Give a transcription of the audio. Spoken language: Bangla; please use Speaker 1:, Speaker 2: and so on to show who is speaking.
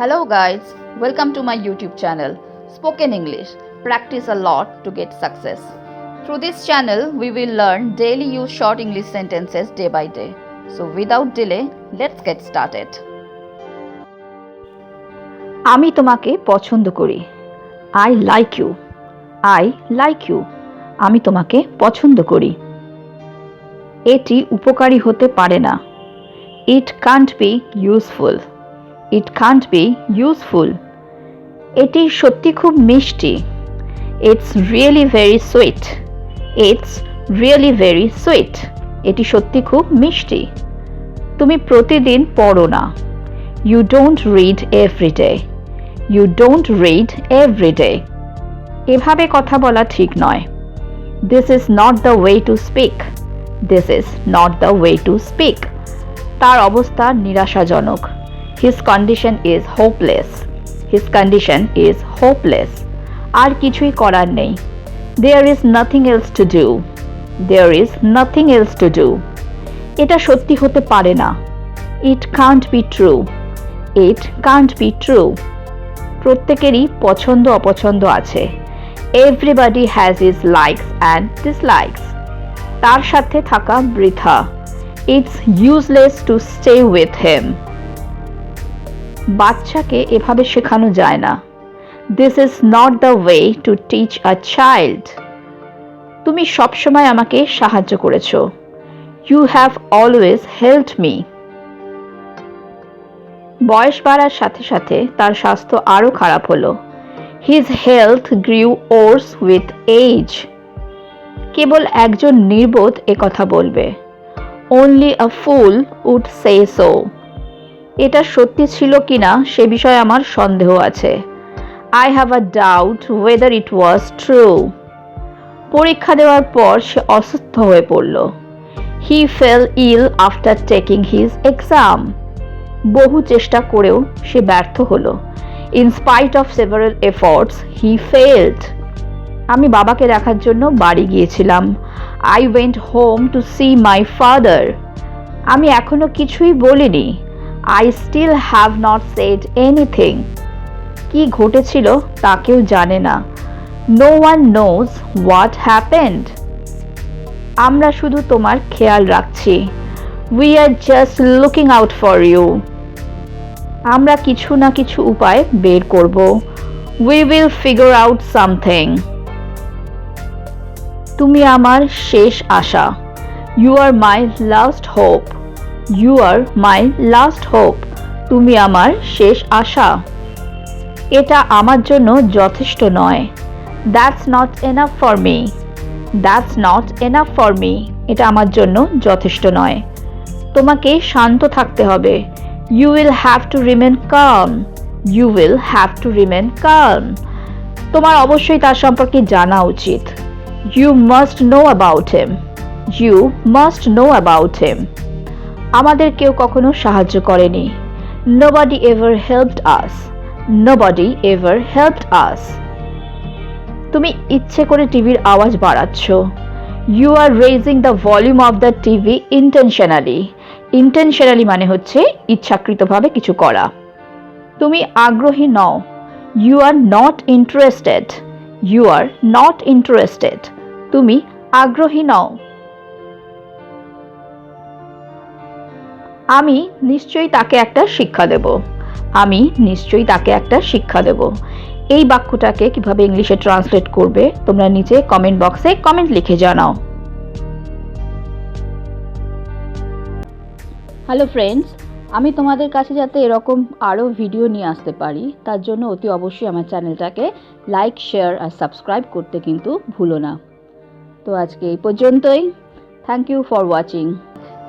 Speaker 1: Hello, guys. Welcome to my YouTube channel, Spoken English. Practice a lot to get success. Through this channel, we will learn daily use short English sentences day by day. So, without delay, let's get started. আমি তোমাকে পছন্দ করি I like you I like you আমি তোমাকে পছন্দ করি এটি উপকারী হতে পারে না it can't be useful it can't be useful এটি সত্যি খুব মিষ্টি. It's really very sweet it's really very sweet এটি সত্যি খুব মিষ্টি। তুমি প্রতিদিন পড়ো না। You don't read every day you don't read every day এভাবে কথা বলা ঠিক নয়। This is not the way to speak this is not the way to speak তার অবস্থা নিরাশাজনক। His condition is hopeless his condition is hopeless আর কিছুই করার নেই। There is nothing else to do there is nothing else to do এটা সত্যি হতে পারে না। It can't be true it can't be true প্রত্যেকেরই পছন্দ অপছন্দ আছে। Everybody has is likes and dislikes তার সাথে থাকা বৃথা। It's useless to stay with him বাচ্চাকে এভাবে শেখানো যায় না। This is not the way to teach a child তুমি সবসময় আমাকে সাহায্য করেছ। You have always help me বয়স বাড়ার সাথে সাথে তার স্বাস্থ্য আরও খারাপ হলো। His health grew worse with age কেবল একজন নির্বোধ কথা বলবে। Only a fool would say so এটা সত্যি ছিল কি না সে বিষয়ে আমার সন্দেহ আছে। I have a doubt whether it was true পরীক্ষা দেওয়ার পর সে অসুস্থ হয়ে পড়ল। He fell ill after taking his exam বহু চেষ্টা করেও সে ব্যর্থ হলো। In spite of several efforts he failed আমি বাবাকে দেখার জন্য বাড়ি গিয়েছিলাম। I went home to see my father আমি এখনও কিছুই বলিনি। I still have not said anything কি ঘটেছিল তা কেউ জানে না। No one knows what happened আমরা শুধু তোমার খেয়াল রাখছি। We are just looking out for you আমরা কিছু না কিছু উপায় বের করব। We will figure out something তুমি আমার শেষ আশা। You are my last hope you are my last hope তুমি আমার শেষ আশা। এটা আমার জন্য যথেষ্ট নয়। That's not enough for me that's not enough for me এটা আমার জন্য যথেষ্ট নয়। তোমাকে শান্ত থাকতে হবে। You will have to remain calm you will have to remain calm তোমার অবশ্যই তার সম্পর্কে জানা উচিত। You must know about him you must know about him আমাদের কেউ কখনো সাহায্য করেনি। Nobody ever helped us nobody ever helped us তুমি ইচ্ছে করে টিভির আওয়াজ বাড়াচ্ছ। You are raising the volume of the TV intentionally intentionally মানে হচ্ছে ইচ্ছাকৃতভাবে কিছু করা। তুমি আগ্রহী নও। You are not interested you are not interested তুমি আগ্রহী নও। আমি নিশ্চয়ই তাকে একটা শিক্ষা দেব। আমি নিশ্চয়ই তাকে একটা শিক্ষা দেব। এই বাক্যটাকে কীভাবে ইংলিশে ট্রান্সলেট করবে, তোমরা নিচে কমেন্ট বক্সে কমেন্ট লিখে জানাও। হ্যালো ফ্রেন্ডস আমি তোমাদের কাছে যাতে এরকম আরও ভিডিও নিয়ে আসতে পারি, তার জন্য অতি অবশ্যই আমার চ্যানেলটাকে লাইক শেয়ার আর সাবস্ক্রাইব করতে কিন্তু ভুলো না। তো আজকে এই পর্যন্তই। Thank you for watching